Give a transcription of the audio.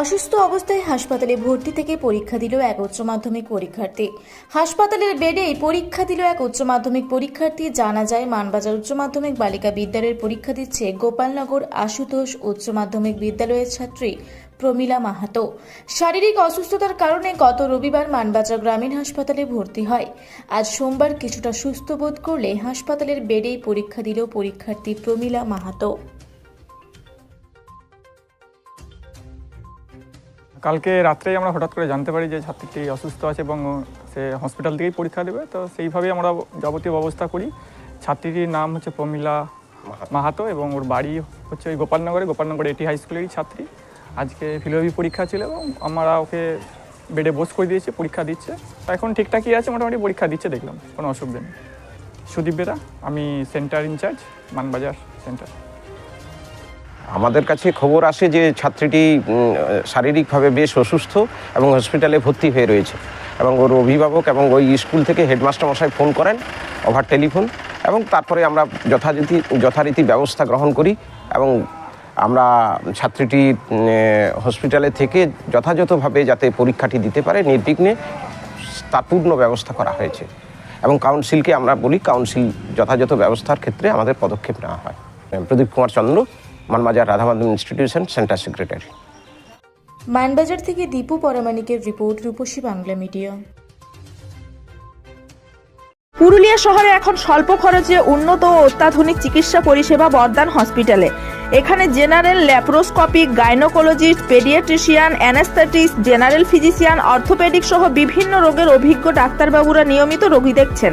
অসুস্থ অবস্থায় হাসপাতালে ভর্তি থেকে পরীক্ষা দিল এক উচ্চ মাধ্যমিক পরীক্ষার্থী। হাসপাতালের বেডেই পরীক্ষা দিল এক উচ্চ মাধ্যমিক পরীক্ষার্থী। জানা যায়, মানবাজার উচ্চ মাধ্যমিক বালিকা বিদ্যালয়ের পরীক্ষা দিচ্ছে গোপালনগর আশুতোষ উচ্চ মাধ্যমিক বিদ্যালয়ের ছাত্রী প্রমীলা মাহাতো। শারীরিক অসুস্থতার কারণে গত রবিবার মানবাজার গ্রামীণ হাসপাতালে ভর্তি হয়। আজ সোমবার কিছুটা সুস্থ বোধ করলে হাসপাতালের বেডেই পরীক্ষা দিল পরীক্ষার্থী প্রমীলা মাহাতো। কালকে রাত্রেই আমরা হঠাৎ করে জানতে পারি যে ছাত্রীটি অসুস্থ আছে এবং সে হসপিটাল থেকেই পরীক্ষা দেবে। তো সেইভাবেই আমরা যাবতীয় ব্যবস্থা করি। ছাত্রীটির নাম হচ্ছে প্রমিলা মাহাতো। এবং ওর বাড়ি হচ্ছে ওই গোপালনগরে গোপালনগর এটি হাই স্কুলেরই ছাত্রী। আজকে ফিলোবি পরীক্ষা ছিল এবং আমরা ওকে বেডে বস করে দিয়েছি পরীক্ষা দিচ্ছে। এখন ঠিকঠাকই আছে মোটামুটি পরীক্ষা দিচ্ছে দেখলাম। কোনো অসুবিধা নেই। সুদীপ বেরা আমি সেন্টার ইনচার্জ মানবাজার সেন্টার আমাদের কাছে খবর আসে যে ছাত্রীটি শারীরিকভাবে বেশ অসুস্থ এবং হসপিটালে ভর্তি হয়ে রয়েছে এবং ওর অভিভাবক এবং ওই স্কুল থেকে হেডমাস্টার মশাই ফোন করেন ওভার টেলিফোন এবং তারপরে আমরা যথারীতি যথারীতি ব্যবস্থা গ্রহণ করি এবং আমরা ছাত্রীটি হসপিটালে থেকে যথাযথভাবে যাতে পরীক্ষাটি দিতে পারে, নির্বিঘ্নে তার পূর্ণ ব্যবস্থা করা হয়েছে এবং কাউন্সিলকে আমরা বলি কাউন্সিল যথাযথ ব্যবস্থার ক্ষেত্রে আমাদের পদক্ষেপ নেওয়া হয়। Pradip Kumar Chandra. Manbazar Radhamadhab institution centre secretary Manbazar থেকে দীপু পরামানিকের রিপোর্ট রূপসী বাংলা মিডিয়া। পুরুলিয়া শহরে এখন স্বল্প খরচে উন্নত ও অত্যাধুনিক চিকিৎসা পরিষেবা বর্ধমান হসপিটালে। এখানে general laparoscopic gynaecologist paediatrician anaesthetist general physician orthopaedic সহ বিভিন্ন রোগের অভিজ্ঞ ডাক্তারবাবুরা নিয়মিত রোগী দেখছেন।